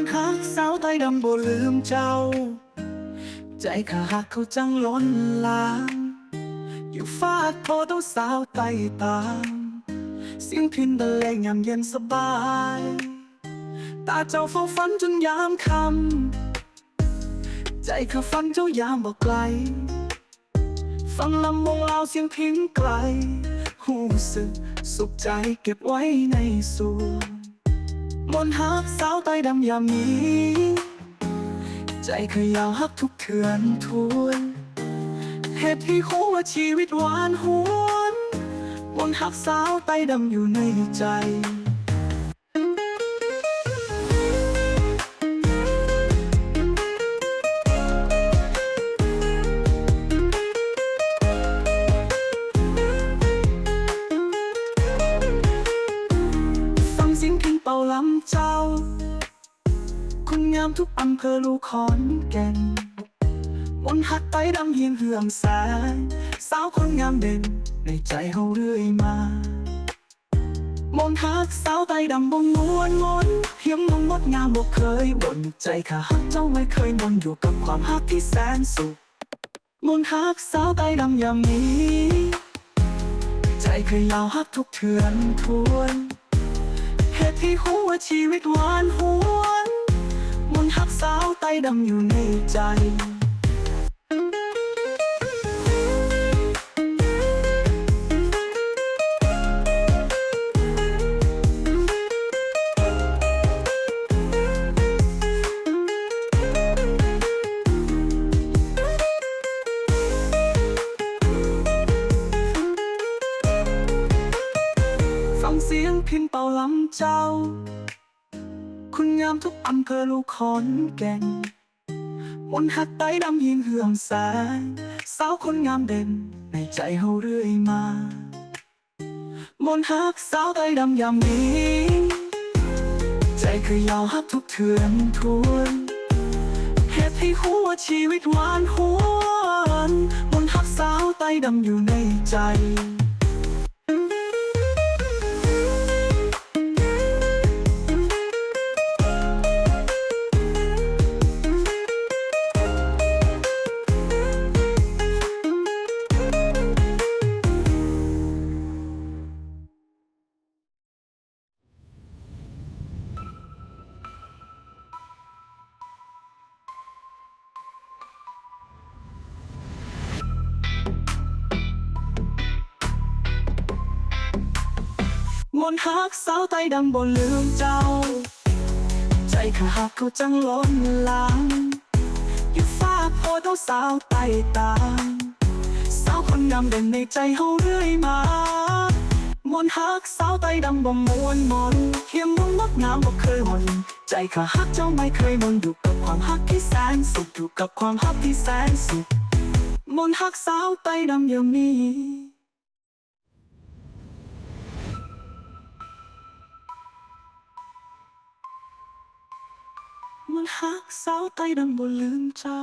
นต์ฮักสาวไต้ดำบ่ลืมเจ้า ใจข้าหักเขาจังล้นลามอยู่ฟาดโพต้องสาวไต้ตามเสียงพินบรรเลงยามเย็นสบาย ตาเจ้าเฝ้าฝันจนยามคำ ใจข้าฟังเจ้ายามบอกไกล ฟังลำวงลาวเสียงพินไกล หูสึกสุขใจเก็บไว้ในส่วน มนฮักสาวไต้ดำยามนี้ ใจเคยยาวฮักทุกเถื่อนทวนเหตุที่คู่ว่าชีวิตหวานหวน มนฮักสาวไต้ดำอยู่ในใจ เป่าลำเจ้า คุณงามทุกอำเภอลูกขอนแก่นมนหักไต้ดำเฮียงเหือมแสงสาวคนงามเด่นในใจเฮาเรื่อยมามนหักสาวไตดำบ่งวนงนเพียงมงงดงามบ่เคยบ่นใจข้าหักเจ้าไม่เคยมนอยู่กับความหักที่แสนสุขมนหักสาวไตดำยามนี้ ใจเคยยาวฮักทุกเถื่อนทวน ตุที่หัวชีวิตหวานหวน มนหักสาวไต้ดำอยู่ในใจ งเสียงพินเป่าลำเจ้า คุณงามทุกอำเภอลูกขอนแก่นมนหักไต้ดำยิงเหือมแสงสาวคนงามเด่นในใจเฮาเรื่อยมา มนหักสาวไต้ดำยามนี้ ใจคือยาวฮักทุกเถื่อนทวนเหตุให้หัวชีวิตหวานหวน มนหักสาวไต้ดำอยู่ในใจ มนต์ฮักสาวไต้ดำบ่ลืมเจ้า ใจข้าหักเขาจังล้นหลังอยู่ฟ้าโพเท่าสาวไต้ตามสาวคนงามเด่นในใจเฮาเรื่อยมามนต์ฮักสาวไต้ดำบ่มวนมนเขียมมงงดงามบ่เคยหวนใจข้าหักเจ้าไม่เคยมนอยู่กับความฮักที่แสนสุขอยู่กับความฮักที่แสนสุขมนต์ฮักสาวไต้ดำย่างนี้ มันหักสาวไต้ดำบ่ลืมเจ้า